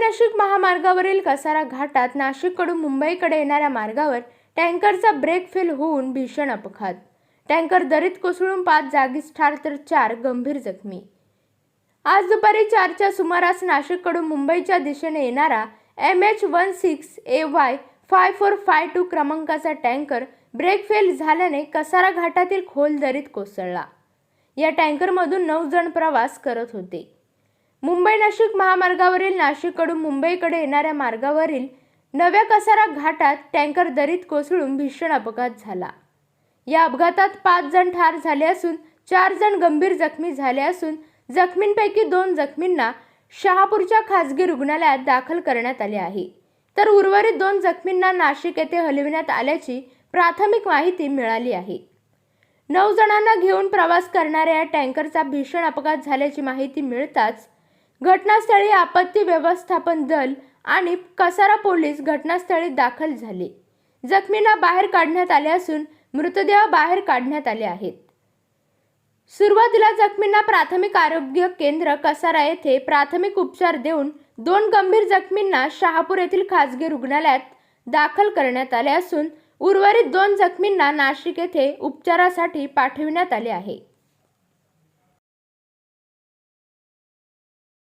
नाशिक महामार्गावरील कसारा घाटात नाशिककडून मुंबईकडे येणाऱ्या मार्गावर टँकरचा ब्रेक फेल होऊन भीषण अपघात. टँकर दरीत कोसळून पाच जागीच ठार तर चार गंभीर जखमी. आज दुपारी चारच्या सुमारास नाशिककडून मुंबईच्या दिशेने येणारा M H one six A Y five four five two क्रमांकाचा टँकर ब्रेक फेल झाल्याने कसारा घाटातील खोल दरीत कोसळला. या टँकरमधून नऊ जण प्रवास करत होते. मुंबई नाशिक महामार्गावरील नाशिककडून मुंबईकडे येणाऱ्या मार्गावरील नव्या कसारा घाटात टँकर दरीत कोसळून भीषण अपघात झाला. या अपघातात पाच जण ठार झाले असून चार जण गंभीर जखमी झाले असून जखमींपैकी दोन जखमींना शहापूरच्या खासगी रुग्णालयात दाखल करण्यात आले आहे. तर उर्वरित दोन जखमींना नाशिक येथे हलविण्यात आल्याची प्राथमिक माहिती मिळाली आहे. नऊ जणांना घेऊन प्रवास करणाऱ्या या टँकरचा भीषण अपघात झाल्याची माहिती मिळताच घटनास्थळी आपत्ती व्यवस्थापन दल आणि कसारा पोलीस घटनास्थळी दाखल झाले. जखमींना बाहेर काढण्यात आले असून मृतदेह बाहेर काढण्यात आले आहेत. सुरुवातीला जखमींना प्राथमिक आरोग्य केंद्र कसारा येथे प्राथमिक उपचार देऊन दोन गंभीर जखमींना शहापूर येथील खासगी रुग्णालयात दाखल करण्यात आले असून उर्वरित दोन जखमींना नाशिक येथे उपचारासाठी पाठविण्यात आले आहे.